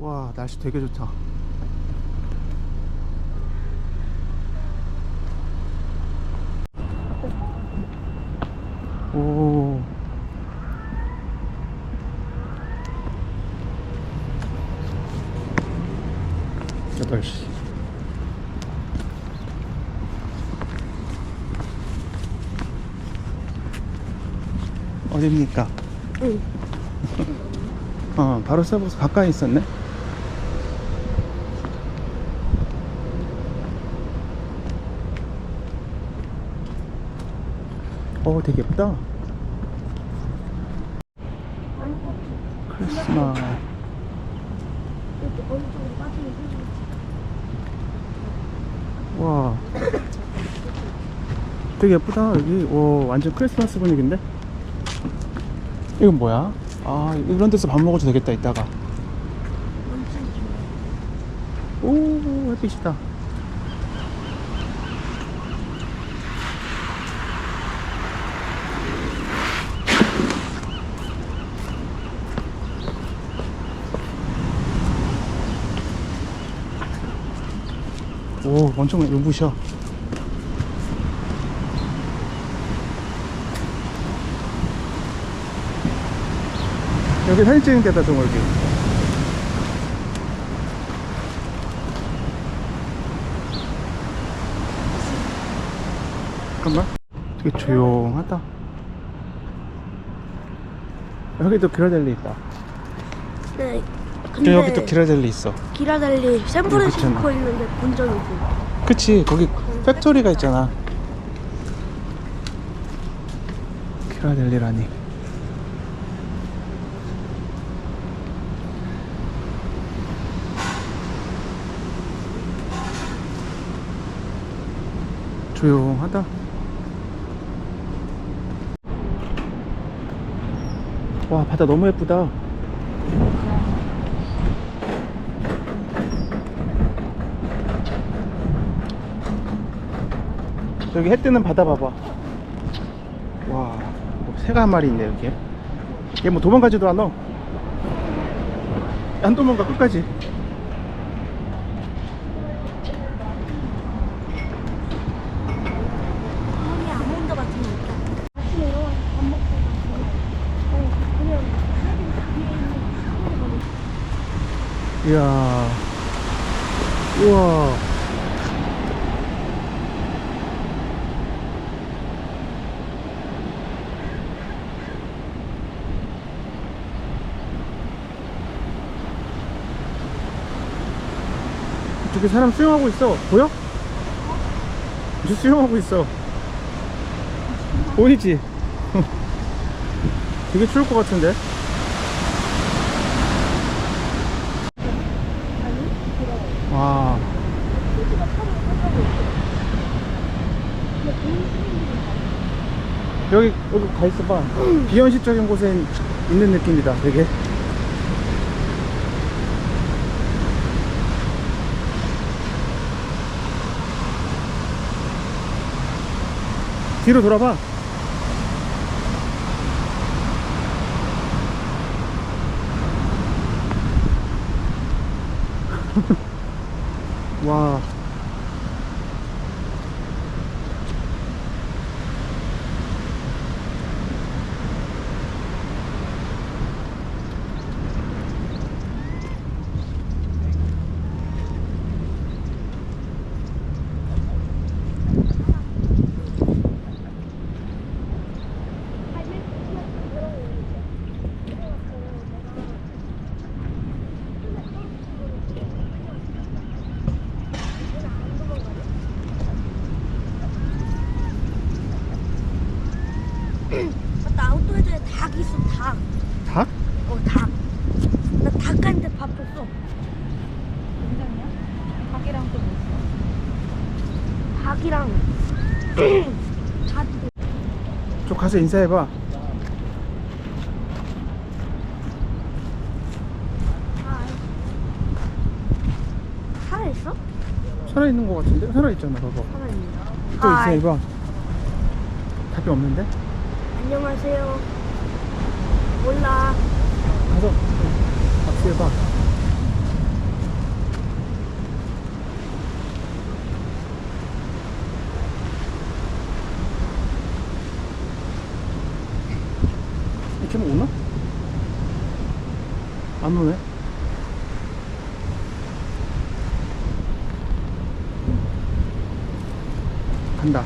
와 날씨 되게 좋다 오 여덟 시 어딥니까? 응. 어, 바로 서버스 가까이 있었네. 어, 되게 예쁘다. 크리스마스. 와. 되게 예쁘다. 여기, 오, 완전 크리스마스 분위기인데? 이건 뭐야? 아, 이런 데서 밥 먹어도 되겠다, 이따가. 오, 햇빛이다. 오, 엄청 눈부셔. 여기 사진 찍는 데다 좀 여기. 잠깐만. 되게 조용하다. 여기도 기라델리 있다. 네. 저 근데 여기 또 기라델리 있어. 기라델리 샌프란시스코 있잖아. 있는데 본 적이 있어. 그치 거기 팩토리가 있잖아 키라델리라니 조용하다 와 바다 너무 예쁘다 저기 해 뜨는 바다 봐봐. 와, 뭐 새가 한 마리 있네, 여기. 얘뭐 도망가지도 않아. 안 도망가, 끝까지. 이야. 우와. 저기 사람 수영하고 있어. 보여? 저 수영하고 있어. 보이지? 되게 추울 것 같은데? 와. 여기 여기 가 있어봐. 비현실적인 곳에 있는 느낌이다. 되게. 뒤로 돌아봐. 와. 맞다 아웃도어에 닭 있어 닭. 닭? 어 닭. 나 닭한테 밥 줬어. 괜찮냐? 닭이랑 또뭐 있어? 닭이랑 닭. 저 가서 인사해봐. 아, 살아있어? 살아있는 것 같은데? 살아있잖아, 봐봐. 살아있네. 또 하이. 인사해봐. 답이 없는데? 안녕하세요. 몰라. 가서 박수해봐. 이렇게 뭐 오나? 안 오네. 간다.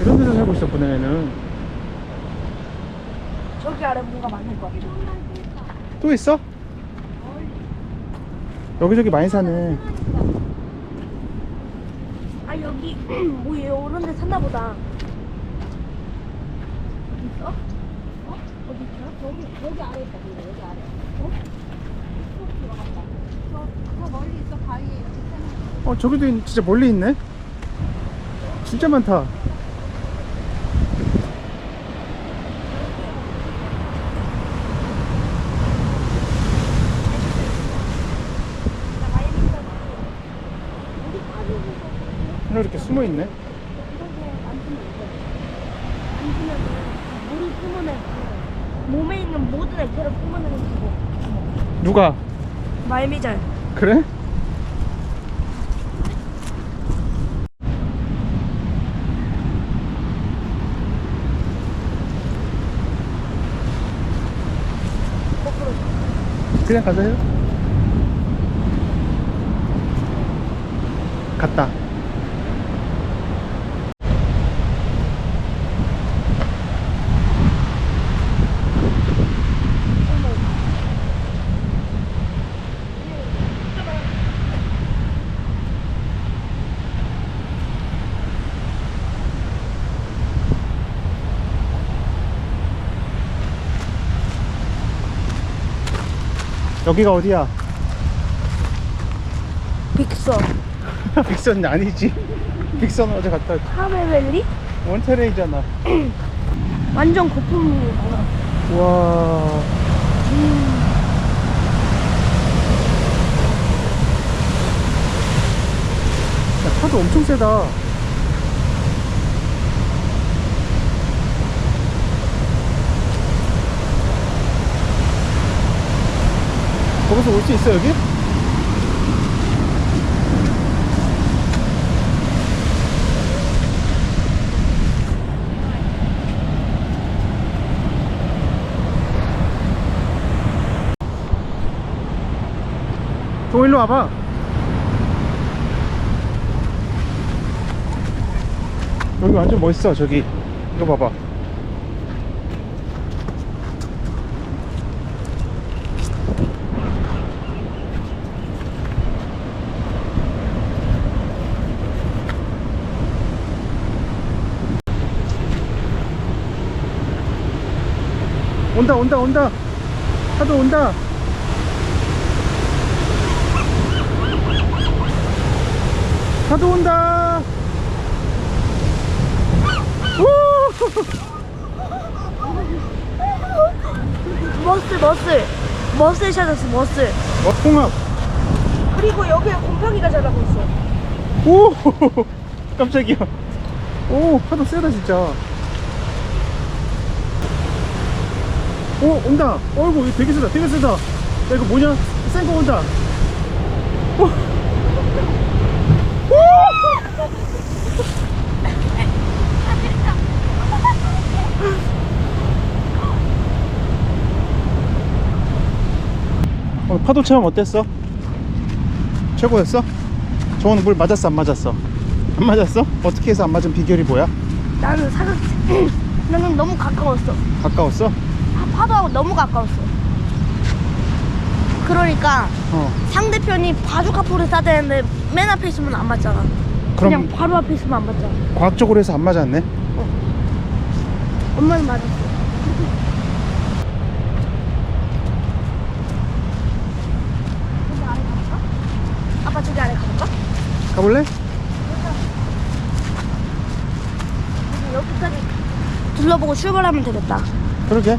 이런 데서 살고 있었구나, 얘는. 저기 아래 뭔가 많을 것 같아. 또 있어? 여기저기 많이 사네. 아 여기 뭐 이런 데 샀나 보다. 어디 있어? 어? 어디 있어? 여기 여기 아래 있다. 근데 여기 아래. 어? 쭉 들어간다. 저, 저 멀리 있어 바위에 이렇게 세는 어, 저기도 있- 진짜 멀리 있네. 진짜 많다. 나 많이 비싸지. 여기 빠지고 하나 이렇게 숨어 있네. 물이 뿜어내. 몸에 있는 모든 액체를 뿜어내는 거고. 누가? 말미잘. 그래? 그냥 가자 해요. 갔다. 여기가 어디야? 빅서. 빅선 아니지. 빅선 어제 갔다 왔지. 카메밸리? 원테레이잖아. 완전 고품이 많아. 와. 야, 파도 엄청 세다. 거기서 올 수 있어, 여기? 동 일로 와봐. 여기 완전 멋있어, 저기. 이거 봐봐. 온다, 온다, 온다. 파도 온다. 파도 온다. 우! 머슬, 머슬. 머슬 찾았어, 머슬. 어, 홍합. 그리고 여기에 곰팡이가 자라고 있어. 오! 깜짝이야. 오, 파도 세다, 진짜. 오, 온다. 어이구, 이거 되게 세다, 되게 세다. 야, 이거 뭐냐? 센 거 온다. 오! 오! 오늘 파도 체험 어땠어? 최고였어? 저거는 물 맞았어 안 맞았어? 안 맞았어? 어떻게 해서 안 맞은 비결이 뭐야? 나는 사각, 나는 너무 가까웠어. 가까웠어? 파- 파도하고 너무 가까웠어. 그러니까 어 상대편이 바주카포를 쏴야 되는데 맨 앞에 있으면 안 맞잖아. 그럼 그냥 바로 앞에 있으면 안 맞잖아. 과학적으로 해서 안 맞았네? 엄마는 맞았어. 저기 아래 가볼까? 아빠 저기 아래 가볼까? 가볼래? 여기까지 둘러보고 출발하면 되겠다. 그러게